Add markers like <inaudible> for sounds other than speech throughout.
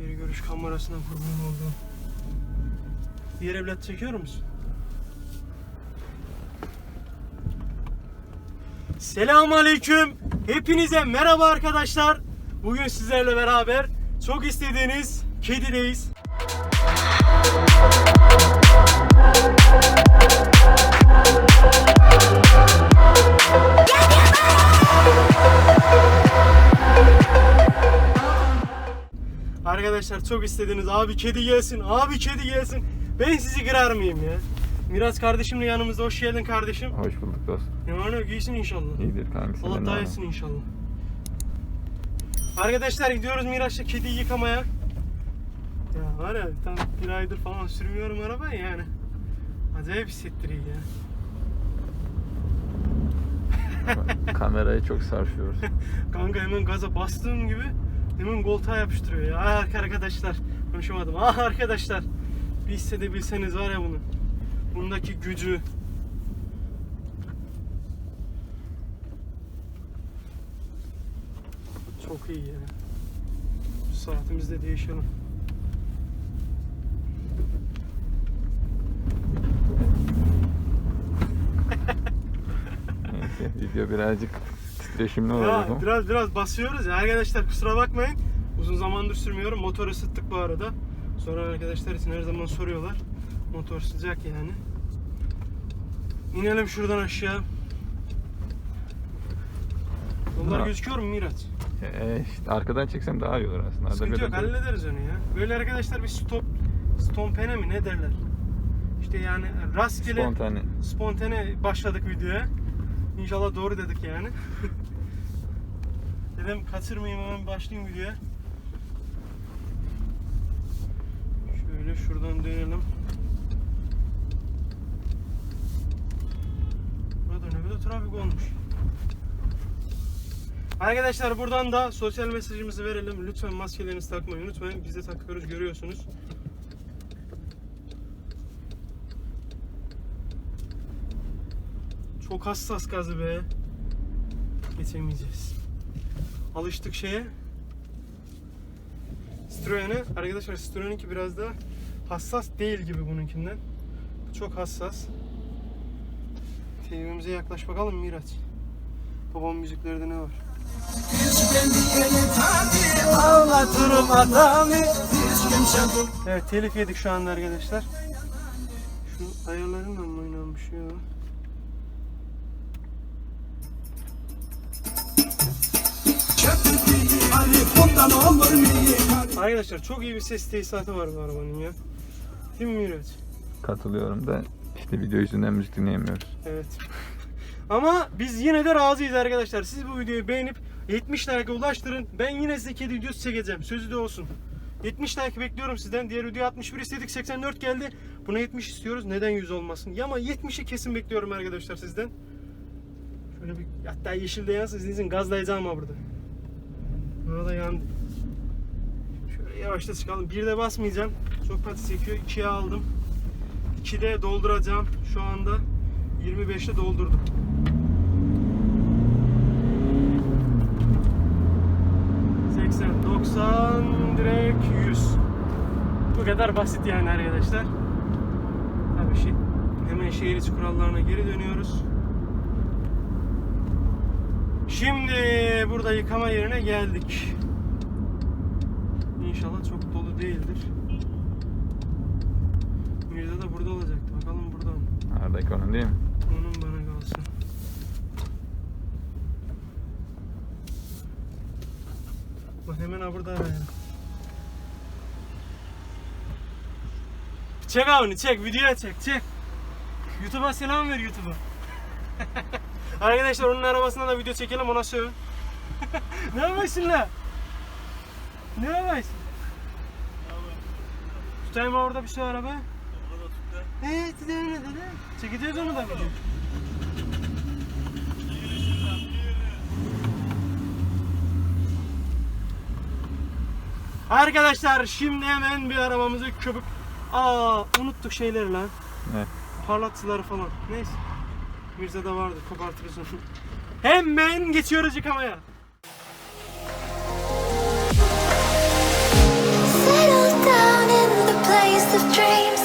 Geri görüş kamerasına kurban oldum. Diğer evlat çekiyor musun? Selamun Aleyküm. Hepinize merhaba arkadaşlar. Bugün sizlerle beraber çok istediğiniz kedideyiz. Arkadaşlar çok istediniz abi kedi gelsin, abi kedi gelsin. Ben sizi kırar mıyım ya? Miras kardeşim de yanımızda. Hoş geldin kardeşim. Hoş bulduk dostum. Yani giysin inşallah. İyidir kanka. Allah daha ne etsin inşallah. Arkadaşlar gidiyoruz Miraç'la kediyi yıkamaya. Ya var ya tam bir aydır falan sürmüyorum arabayı yani. Acayip hissettiriyor ya. var? Kamerayı çok sarşıyoruz. <laughs> Kanka hemen gaza bastığım gibi hemen koltuğa yapıştırıyor ya. Ah arkadaşlar. Konuşamadım. Ah arkadaşlar. Bir hissedebilseniz var ya bunu. Bundaki gücü. Çok iyi ya. Şu saatimizde değişelim. <laughs> Video birazcık titreşimli Ya, olacak ama. biraz biraz basıyoruz ya. Arkadaşlar kusura bakmayın. Uzun zamandır sürmüyorum. Motor ısıttık bu arada. Sonra arkadaşlar için her zaman soruyorlar. Motor sıcak yani. İnelim şuradan aşağı. Yollar Ha. gözüküyor mu Miraç? Ee, işte arkadan çeksem daha iyi olur aslında. Arada Sıkıntı yok böyle- hallederiz onu ya. Böyle arkadaşlar bir stop stompene mi ne derler? İşte yani rastgele Spontane. spontane başladık videoya. İnşallah doğru dedik yani. <laughs> Dedim kaçırmayayım hemen başlayayım videoya. Şöyle şuradan dönelim. Burada kadar trafik olmuş. Arkadaşlar buradan da sosyal mesajımızı verelim. Lütfen maskelerinizi takmayı unutmayın. Biz de takıyoruz görüyorsunuz. Çok hassas gazı be. Geçemeyeceğiz. Alıştık şeye. Citroen'e. Arkadaşlar Citroen'inki biraz daha hassas değil gibi bununkinden. Bu Çok hassas. TV'mize yaklaş bakalım Miraç. Babam müziklerde ne var? Evet telif yedik şu anda arkadaşlar. Şu ayarlarımla mı oynanmış ya? Bundan olur mu Arkadaşlar çok iyi bir ses tesisatı var bu arabanın ya. Değil mi Miraç? Katılıyorum da işte video yüzünden müzik dinleyemiyoruz. Evet. Ama biz yine de razıyız arkadaşlar. Siz bu videoyu beğenip 70 like ulaştırın. Ben yine size kedi videosu çekeceğim. Sözü de olsun. 70 like bekliyorum sizden. Diğer video 61 istedik 84 geldi. Buna 70 istiyoruz. Neden 100 olmasın? Ya ama 70'i kesin bekliyorum arkadaşlar sizden. Şöyle bir hatta yeşilde yansın. Sizin gazlayacağım ha burada. Burada yandı. Şöyle yavaşta çıkalım. Bir de basmayacağım. Çok pati çekiyor. 2'ye aldım. 2'de dolduracağım. Şu anda 25'te doldurdum. ...80, 90, direkt 100. Bu kadar basit yani arkadaşlar. Tabii şey, hemen şehir içi kurallarına geri dönüyoruz. Şimdi burada yıkama yerine geldik. İnşallah çok dolu değildir. Mirza da burada olacaktı. Bakalım burada mı? Aradaki onun değil mi? Onun bana kalsın. Bak hemen ha burada arayalım. Çek abini çek videoya çek çek. YouTube'a selam ver YouTube'a. <laughs> Arkadaşlar onun arabasına da video çekelim ona söv. <laughs> ne yapıyorsun lan? Ne yapıyorsun? Tutayım orada bir şey araba. Evet, öyle dedi. Çekeceğiz onu da video. Arkadaşlar şimdi hemen bir arabamızı köpük... Aa unuttuk şeyleri lan. Ne? Parlatıcıları falan. Neyse bizde de vardı kopartırız. <laughs> Hemen geçiyoruz yıkamaya. Settle down in the place of dreams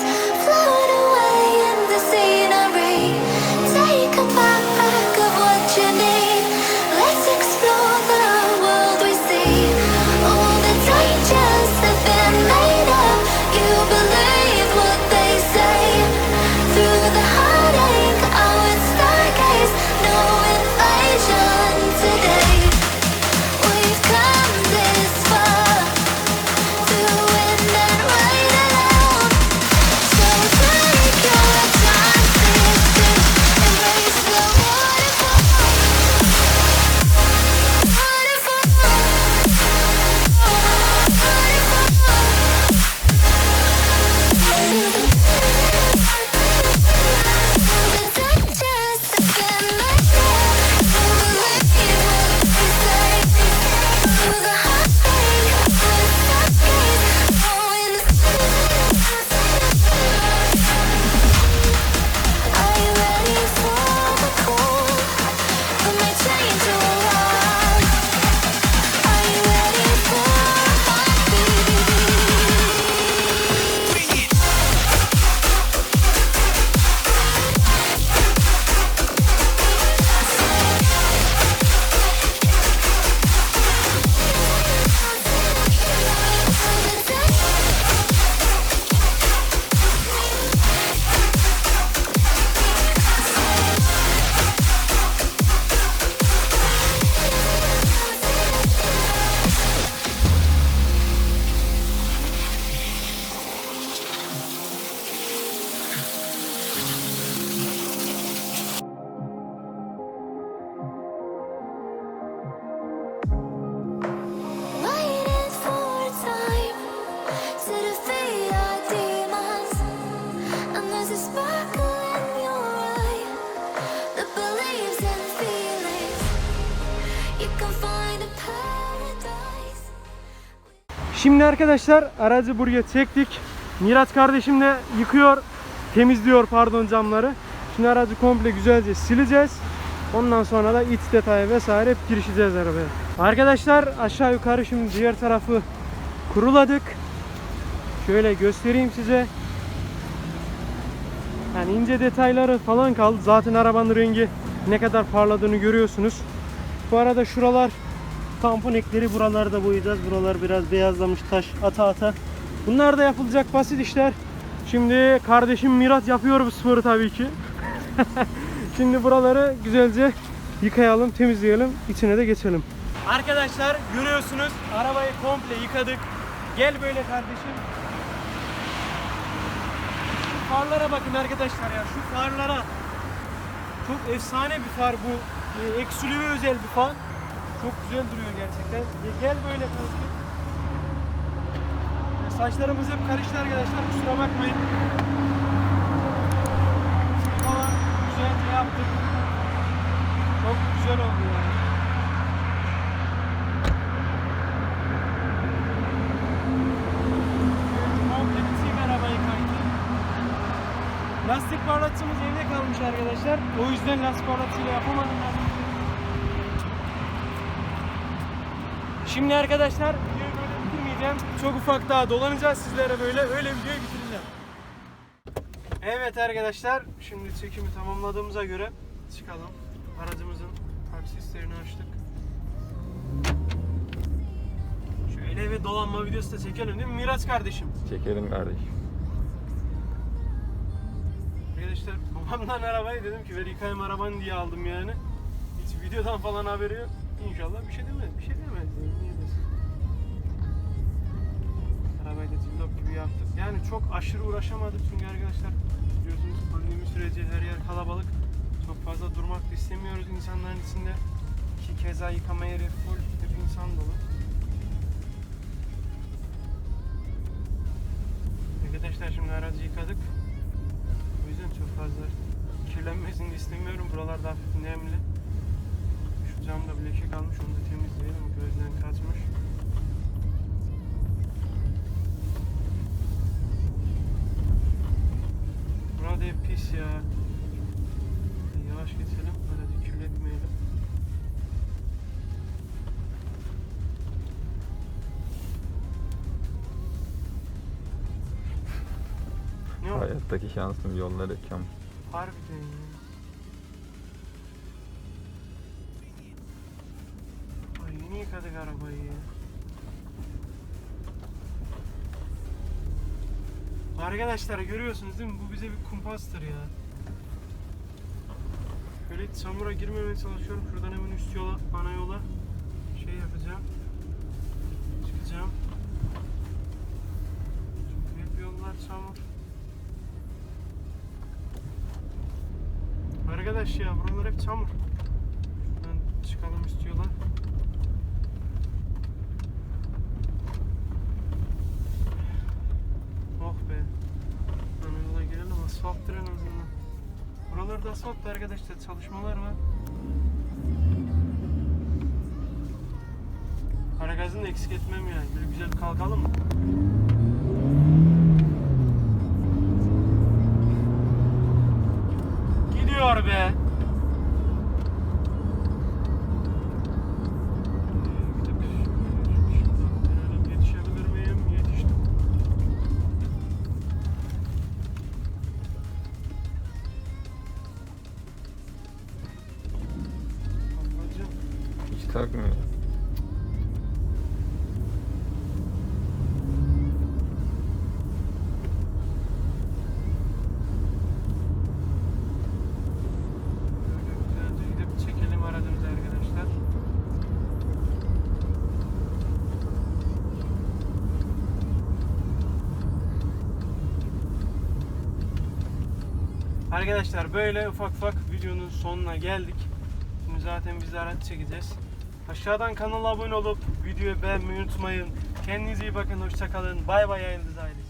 Şimdi arkadaşlar aracı buraya çektik. Miraç kardeşim de yıkıyor, temizliyor pardon camları. Şimdi aracı komple güzelce sileceğiz. Ondan sonra da iç detayı vesaire hep girişeceğiz arabaya. Arkadaşlar aşağı yukarı şimdi diğer tarafı kuruladık. Şöyle göstereyim size. Yani ince detayları falan kaldı. Zaten arabanın rengi ne kadar parladığını görüyorsunuz. Bu arada şuralar tampon ekleri buraları da boyayacağız. Buralar biraz beyazlamış taş ata ata. Bunlar da yapılacak basit işler. Şimdi kardeşim Mirat yapıyor bu sporu tabii ki. <laughs> Şimdi buraları güzelce yıkayalım, temizleyelim, içine de geçelim. Arkadaşlar görüyorsunuz arabayı komple yıkadık. Gel böyle kardeşim. Şu farlara bakın arkadaşlar ya şu farlara. Çok efsane bir far bu. E, Eksülüve özel bir far. Çok güzel duruyor gerçekten. E, Gel böyle kardeşim. E, Saçlarımız hep karıştı arkadaşlar kusura bakmayın. Ama güzelce yaptık. Çok güzel oldu yani. Lastik parlatıcımız evde kalmış arkadaşlar. O yüzden lastik parlatıcıyla yapamadım ben. Şimdi arkadaşlar videoyu böyle bitirmeyeceğim. Çok ufak daha dolanacağız sizlere böyle. Öyle videoyu bitireceğim. Evet arkadaşlar. Şimdi çekimi tamamladığımıza göre çıkalım. Aracımızın taksislerini açtık. Şöyle bir dolanma videosu da çekelim değil mi Miraç kardeşim? Çekelim kardeşim. Arkadaşlar babamdan arabayı dedim ki ver yıkayayım arabanı diye aldım yani. Hiç videodan falan haberi yok. İnşallah bir şey demez. Bir şey demez. Niye desin? Arabayı da cillop gibi yaptık. Yani çok aşırı uğraşamadık çünkü arkadaşlar biliyorsunuz pandemi süreci her yer kalabalık. Çok fazla durmak istemiyoruz insanların içinde. Ki keza yıkama yeri full hep insan dolu. Arkadaşlar şimdi aracı yıkadık. O yüzden çok fazla kirlenmesini istemiyorum. Buralar da hafif nemli. Camda bir leke kalmış onu da temizleyelim. Gözden kaçmış. Burada hep pis ya. Yavaş geçelim. Aracı kirletmeyelim. Hayattaki şansım yollar ekam. Harbiden ya. Yıkadık arabayı. Arkadaşlar görüyorsunuz değil mi? Bu bize bir kumpastır ya. Böyle çamura girmemeye çalışıyorum. Şuradan hemen üst yola, ana yola şey yapacağım. Çıkacağım. Çünkü hep yollar çamur. Arkadaş ya buralar hep çamur. Şuradan çıkalım istiyorlar. Oh be. Ana yola girelim asfalttır en azından. Asfalt arkadaşlar çalışmalar var. Para gazını da eksik etmem yani. Böyle güzel kalkalım mı? Gidiyor be. Takmıyor. Arkadaşlar. Böyle ufak ufak videonun sonuna geldik. Şimdi zaten biz araç çekeceğiz. Aşağıdan kanala abone olup videoyu beğenmeyi unutmayın. Kendinize iyi bakın. Hoşçakalın. Bay bay Yıldız ailesi.